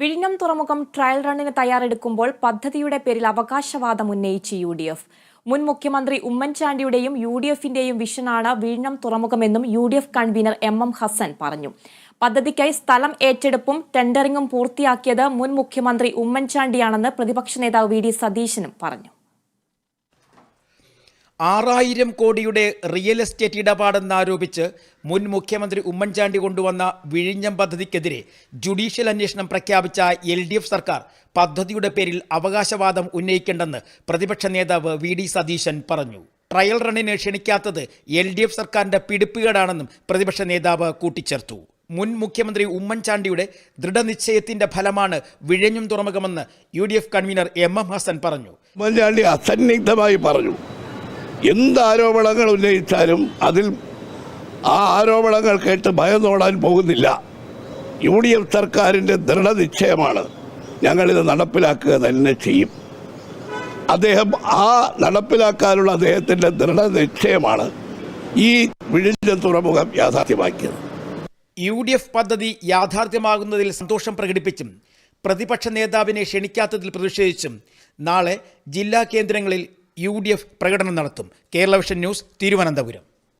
വിഴിഞ്ഞം തുറമുഖം ട്രയൽ റണ്ണിന് തയ്യാറെടുക്കുമ്പോൾ പദ്ധതിയുടെ പേരിൽ അവകാശവാദം ഉന്നയിച്ച് യു ഡി എഫ്. മുൻ മുഖ്യമന്ത്രി ഉമ്മൻചാണ്ടിയുടെയും യു ഡി എഫിന്റെയും വിഷനാണ് വിഴിഞ്ഞം തുറമുഖമെന്നും U D F convener M M Hassan പറഞ്ഞു. പദ്ധതിക്കായി സ്ഥലം ഏറ്റെടുപ്പും ടെൻഡറിംഗും പൂർത്തിയാക്കിയത് മുൻ മുഖ്യമന്ത്രി ഉമ്മൻചാണ്ടിയാണെന്ന് പ്രതിപക്ഷ നേതാവ് വി ഡി സതീശനും പറഞ്ഞു. ആറായിരം കോടിയുടെ റിയൽ എസ്റ്റേറ്റ് ഇടപാടെന്നാരോപിച്ച് മുൻ മുഖ്യമന്ത്രി ഉമ്മൻചാണ്ടി കൊണ്ടുവന്ന വിഴിഞ്ഞം പദ്ധതിക്കെതിരെ ജുഡീഷ്യൽ അന്വേഷണം പ്രഖ്യാപിച്ച എൽ ഡി എഫ് സർക്കാർ പദ്ധതിയുടെ പേരിൽ അവകാശവാദം ഉന്നയിക്കേണ്ടെന്ന് പ്രതിപക്ഷ നേതാവ് വി ഡി സതീശൻ പറഞ്ഞു. ട്രയൽ റണ്ണിന് ക്ഷണിക്കാത്തത് എൽ ഡി എഫ് സർക്കാരിന്റെ പിടിപ്പുകേടാണെന്നും പ്രതിപക്ഷ നേതാവ് കൂട്ടിച്ചേർത്തു. മുൻ മുഖ്യമന്ത്രി ഉമ്മൻചാണ്ടിയുടെ ദൃഢനിശ്ചയത്തിന്റെ ഫലമാണ് വിഴിഞ്ഞം തുറമുഖമെന്ന് U D F convener M M Hassan പറഞ്ഞു. ഉമ്മൻചാണ്ടി അസന്നിഗ്ധമായി പറഞ്ഞു. എന്ത് ആരോപണങ്ങൾ ഉന്നയിച്ചാലും അതിൽ ആ ആരോപണങ്ങൾ കേട്ട് ഭയന്നോടാൻ പോകുന്നില്ല. യു ഡി എഫ് സർക്കാരിന്റെ ദൃഢനിശ്ചയമാണ് ഞങ്ങളിത് നടപ്പിലാക്കുക തന്നെ ചെയ്യും. അദ്ദേഹം ആ നടപ്പിലാക്കാനുള്ള അദ്ദേഹത്തിന്റെ ദൃഢനിശ്ചയമാണ് ഈ വിഴിഞ്ഞ തുറമുഖം യാഥാർത്ഥ്യമാക്കിയത്. യു ഡി എഫ് പദ്ധതി യാഥാർത്ഥ്യമാകുന്നതിൽ സന്തോഷം പ്രകടിപ്പിച്ചും പ്രതിപക്ഷ നേതാവിനെ ക്ഷണിക്കാത്തതിൽ പ്രതിഷേധിച്ചും നാളെ ജില്ലാ കേന്ദ്രങ്ങളിൽ യു പ്രകടനം നടത്തും. Kerala vision news Thiruvananthapuram.